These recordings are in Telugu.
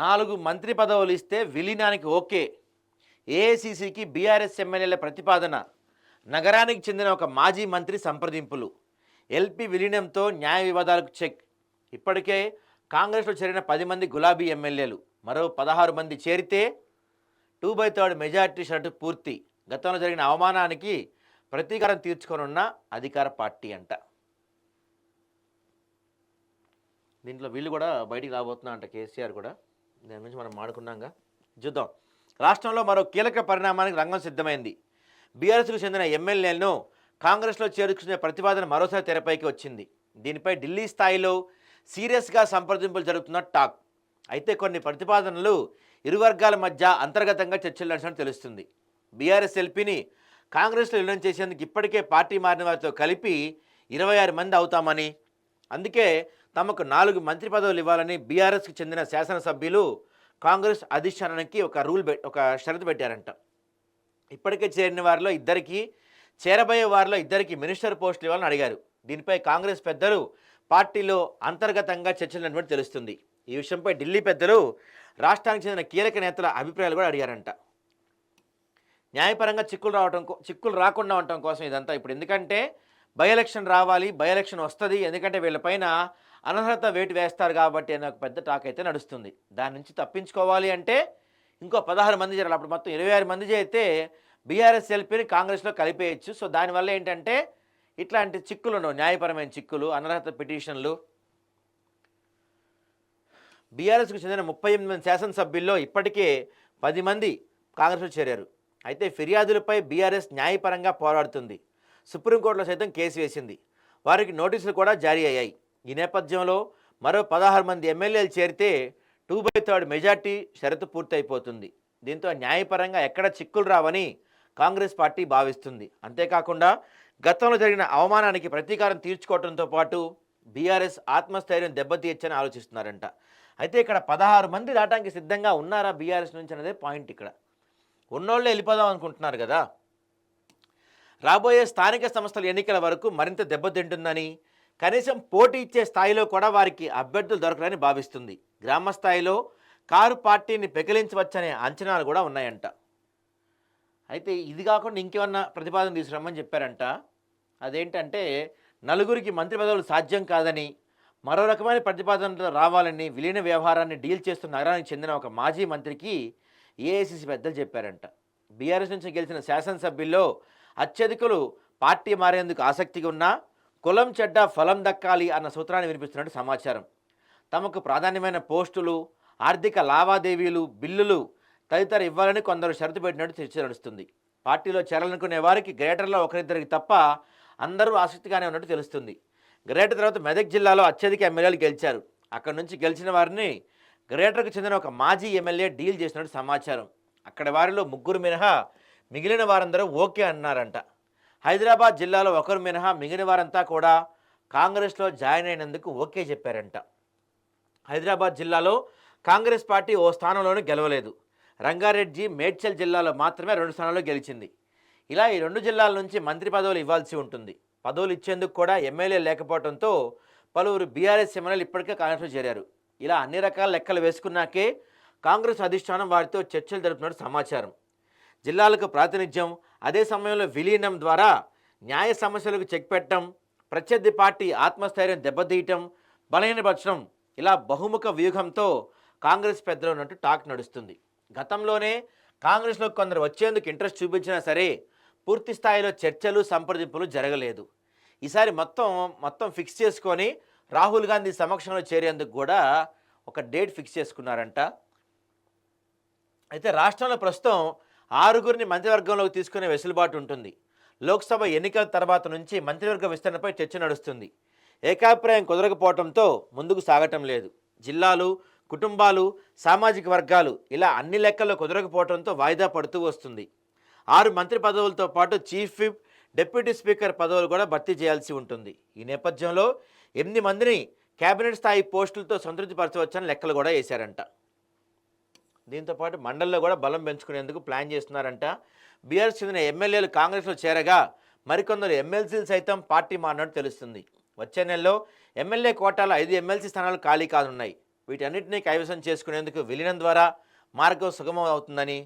నాలుగు మంత్రి పదవులు ఇస్తే విలీనానికి ఓకే. ఏఐసిసికి బీఆర్ఎస్ ఎమ్మెల్యేల ప్రతిపాదన. నగరానికి చెందిన ఒక మాజీ మంత్రి సంప్రదింపులు. ఎల్పి విలీనంతో న్యాయ వివాదాలకు చెక్. ఇప్పటికే కాంగ్రెస్లో చేరిన పది మంది గులాబీ ఎమ్మెల్యేలు. మరో పదహారు మంది చేరితే టూ బై థర్డ్ మెజార్టీ షర్టు పూర్తి. గతంలో జరిగిన అవమానానికి ప్రతీకారం తీర్చుకొనున్న అధికార పార్టీ అంట. దీంట్లో వీళ్ళు కూడా బయటికి రాబోతున్నా అంట కేసీఆర్ కూడా. దాని గురించి మనం మాడుకున్నాంగా చూద్దాం. రాష్ట్రంలో మరో కీలక పరిణామానికి రంగం సిద్ధమైంది. బీఆర్ఎస్కు చెందిన ఎమ్మెల్యేలను కాంగ్రెస్లో చేర్చుకునే ప్రతిపాదన మరోసారి తెరపైకి వచ్చింది. దీనిపై ఢిల్లీ స్థాయిలో సీరియస్గా సంప్రదింపులు జరుగుతున్న టాక్. అయితే కొన్ని ప్రతిపాదనలు ఇరు వర్గాల మధ్య అంతర్గతంగా చర్చలు నడిచినట్టు తెలుస్తుంది. బీఆర్ఎస్ ఎల్పీని కాంగ్రెస్లో విలీనం చేసేందుకు ఇప్పటికే పార్టీ మారిన వారితో కలిపి ఇరవై ఆరు మంది అవుతామని. అందుకే తమకు నాలుగు మంత్రి పదవులు ఇవ్వాలని బీఆర్ఎస్కి చెందిన శాసనసభ్యులు కాంగ్రెస్ అధిష్టానానికి ఒక రూల్ ఒక షరతు పెట్టారంట. ఇప్పటికే చేరిన వారిలో ఇద్దరికి చేరబోయే వారిలో ఇద్దరికి మినిస్టర్ పోస్టులు ఇవ్వాలని అడిగారు. దీనిపై కాంగ్రెస్ పెద్దలు పార్టీలో అంతర్గతంగా చర్చలున్నటువంటి తెలుస్తుంది. ఈ విషయంపై ఢిల్లీ పెద్దలు రాష్ట్రానికి చెందిన కీలక నేతల అభిప్రాయాలు కూడా అడిగారంట. న్యాయపరంగా చిక్కులు రావటం చిక్కులు రాకుండా ఉండటం కోసం ఇదంతా ఇప్పుడు. ఎందుకంటే బై ఎలక్షన్ రావాలి బై ఎలక్షన్ వస్తుంది. ఎందుకంటే వీళ్ళపైన అనర్హత వేటు వేస్తారు కాబట్టి అనే ఒక పెద్ద టాక్ అయితే నడుస్తుంది. దాని నుంచి తప్పించుకోవాలి అంటే ఇంకో పదహారు మంది చేరాలి అప్పుడు మొత్తం ఇరవై ఆరు మంది చేస్తే బీఆర్ఎస్ ఎల్పీని కాంగ్రెస్లో కలిపేయచ్చు. సో దానివల్ల ఏంటంటే ఇట్లాంటి చిక్కులు న్యాయపరమైన చిక్కులు అనర్హత పిటిషన్లు. బీఆర్ఎస్కు చెందిన ముప్పై ఎనిమిది మంది శాసనసభ్యుల్లో ఇప్పటికే పది మంది కాంగ్రెస్లో చేరారు. అయితే ఫిర్యాదులపై బీఆర్ఎస్ న్యాయపరంగా పోరాడుతుంది. సుప్రీంకోర్టులో సైతం కేసు వేసింది. వారికి నోటీసులు కూడా జారీ అయ్యాయి. ఈ నేపథ్యంలో మరో పదహారు మంది ఎమ్మెల్యేలు చేరితే టూ బై థర్డ్ మెజార్టీ షరతు పూర్తయిపోతుంది. దీంతో న్యాయపరంగా ఎక్కడ చిక్కులు రావని కాంగ్రెస్ పార్టీ భావిస్తుంది. అంతేకాకుండా గతంలో జరిగిన అవమానానికి ప్రతీకారం తీర్చుకోవడంతో పాటు బీఆర్ఎస్ ఆత్మస్థైర్యం దెబ్బతీయచ్చని ఆలోచిస్తున్నారంట. అయితే ఇక్కడ పదహారు మంది రావడానికి సిద్ధంగా ఉన్నారా బీఆర్ఎస్ నుంచి అనేదే పాయింట్ ఇక్కడ. ఉన్నోళ్ళే వెళ్ళిపోదాం అనుకుంటున్నారు కదా. రాబోయే స్థానిక సంస్థల ఎన్నికల వరకు మరింత దెబ్బతింటుందని కనీసం పోటీ ఇచ్చే స్థాయిలో కూడా వారికి అభ్యర్థులు దొరకరని భావిస్తుంది. గ్రామ స్థాయిలో కారు పార్టీని పెకిలించవచ్చనే అంచనాలు కూడా ఉన్నాయంట. అయితే ఇది కాకుండా ఇంకేమన్నా ప్రతిపాదన తీసుకురమ్మని చెప్పారంట. అదేంటంటే నలుగురికి మంత్రి పదవులు సాధ్యం కాదని మరో రకమైన ప్రతిపాదనలు రావాలని విలీన వ్యవహారాన్ని డీల్ చేస్తున్న నగరానికి చెందిన ఒక మాజీ మంత్రికి ఏఐసిసి పెద్దలు చెప్పారంట. బీఆర్ఎస్ నుంచి గెలిచిన శాసనసభ్యుల్లో అత్యధికులు పార్టీ మారేందుకు ఆసక్తిగా ఉన్నా కులం చెడ్డ ఫలం దక్కాలి అన్న సూత్రాన్ని వినిపిస్తున్నట్టు సమాచారం. తమకు ప్రాధాన్యమైన పోస్టులు ఆర్థిక లావాదేవీలు బిల్లులు తదితర ఇవ్వాలని కొందరు షరతు పెట్టినట్టు చర్చ నడుస్తుంది. పార్టీలో చేరాలనుకునే వారికి గ్రేటర్లో ఒకరిద్దరికి తప్ప అందరూ ఆసక్తిగానే ఉన్నట్టు తెలుస్తుంది. గ్రేటర్ తర్వాత మెదక్ జిల్లాలో అత్యధిక ఎమ్మెల్యేలు గెలిచారు. అక్కడి నుంచి గెలిచిన వారిని గ్రేటర్కు చెందిన ఒక మాజీ ఎమ్మెల్యే డీల్ చేసినట్టు సమాచారం. అక్కడ వారిలో ముగ్గురు మినహా మిగిలిన వారందరూ ఓకే అన్నారంట. హైదరాబాద్ జిల్లాలో ఒకరు మినహా మిగిలిన వారంతా కూడా కాంగ్రెస్లో జాయిన్ అయినందుకు ఓకే చెప్పారంట. హైదరాబాద్ జిల్లాలో కాంగ్రెస్ పార్టీ ఓ స్థానంలోనూ గెలవలేదు. రంగారెడ్డి మేడ్చల్ జిల్లాలో మాత్రమే రెండు స్థానాల్లో గెలిచింది. ఇలా ఈ రెండు జిల్లాల నుంచి మంత్రి పదవులు ఇవ్వాల్సి ఉంటుంది. పదవులు ఇచ్చేందుకు కూడా ఎమ్మెల్యే లేకపోవడంతో పలువురు బీఆర్ఎస్ ఎమ్మెల్యేలు ఇప్పటికే కాంగ్రెస్లో చేరారు. ఇలా అన్ని రకాల లెక్కలు వేసుకున్నాకే కాంగ్రెస్ అధిష్టానం వారితో చర్చలు జరుపుతున్నట్టు సమాచారం. జిల్లాలకు ప్రాతినిధ్యం. అదే సమయంలో విలీనం ద్వారా న్యాయ సమస్యలకు చెక్ పెట్టడం ప్రత్యర్థి పార్టీ ఆత్మస్థైర్యం దెబ్బతీయటం బలహీనపరచడం ఇలా బహుముఖ వ్యూహంతో కాంగ్రెస్ పెద్దలు ఉన్నట్టు టాక్ నడుస్తుంది. గతంలోనే కాంగ్రెస్లో కొందరు వచ్చేందుకు ఇంట్రెస్ట్ చూపించినా సరే పూర్తి స్థాయిలో చర్చలు సంప్రదింపులు జరగలేదు. ఈసారి మొత్తం మొత్తం ఫిక్స్ చేసుకొని రాహుల్ గాంధీ సమక్షంలో చేరేందుకు కూడా ఒక డేట్ ఫిక్స్ చేసుకున్నారంట. అయితే రాష్ట్రంలో ప్రస్తుతం ఆరుగురిని మంత్రివర్గంలోకి తీసుకునే వెసులుబాటు ఉంటుంది. లోక్సభ ఎన్నికల తర్వాత నుంచి మంత్రివర్గ విస్తరణపై చర్చ నడుస్తుంది. ఏకాభిప్రాయం కుదరకపోవడంతో ముందుకు సాగటం లేదు. జిల్లాలు కుటుంబాలు సామాజిక వర్గాలు ఇలా అన్ని లెక్కల్లో కుదరకపోవడంతో వాయిదా పడుతూ వస్తుంది. ఆరు మంత్రి పదవులతో పాటు చీఫ్ విప్ డిప్యూటీ స్పీకర్ పదవులు కూడా భర్తీ చేయాల్సి ఉంటుంది. ఈ నేపథ్యంలో ఎనిమిది మందిని కేబినెట్ స్థాయి పోస్టులతో సంతృప్తిపరచవచ్చని లెక్కలు కూడా వేశారంట. దీంతో పాటు మండలిలో కూడా బలం పెంచుకునేందుకు ప్లాన్ చేస్తున్నారంట. బీఆర్ఎస్ చెందిన ఎమ్మెల్యేలు కాంగ్రెస్లో చేరగా మరికొందరు ఎమ్మెల్సీలు సైతం పార్టీ మారినట్టు తెలుస్తుంది. వచ్చే నెలలో ఎమ్మెల్యే కోటాలో ఐదు ఎమ్మెల్సీ స్థానాలు ఖాళీ కానున్నాయి. వీటన్నిటినీ కైవసం చేసుకునేందుకు విలీనం ద్వారా మార్గం సుగమం అవుతుందని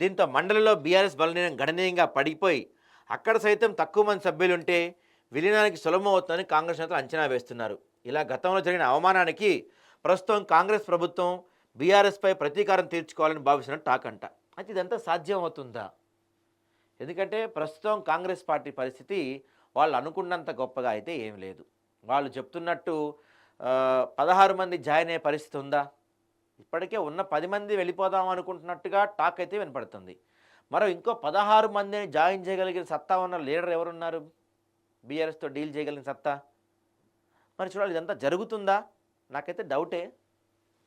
దీంతో మండలిలో బీఆర్ఎస్ బలనీయం గణనీయంగా పడిపోయి అక్కడ సైతం తక్కువ మంది సభ్యులుంటే విలీనానికి సులభం అవుతుందని కాంగ్రెస్ నేతలు అంచనా వేస్తున్నారు. ఇలా గతంలో జరిగిన అవమానానికి ప్రస్తుతం కాంగ్రెస్ ప్రభుత్వం బీఆర్ఎస్పై ప్రతీకారం తీర్చుకోవాలని భావిస్తున్న టాక్ అంట అయితే ఇదంతా సాధ్యం అవుతుందా ఎందుకంటే ప్రస్తుతం కాంగ్రెస్ పార్టీ పరిస్థితి వాళ్ళు అనుకున్నంత గొప్పగా అయితే ఏం లేదు. వాళ్ళు చెప్తున్నట్టు పదహారు మంది జాయిన్ అయ్యే పరిస్థితి ఉందా? ఇప్పటికే ఉన్న పది మంది వెళ్ళిపోదాం అనుకుంటున్నట్టుగా టాక్ అయితే వినపడుతుంది. మరో ఇంకో పదహారు మందిని జాయిన్ చేయగలిగిన సత్తా ఉన్న లీడర్ ఎవరున్నారు? బీఆర్ఎస్తో డీల్ చేయగలిగిన సత్తా? మరి చూడాలి ఇదంతా జరుగుతుందా? నాకైతే డౌటే.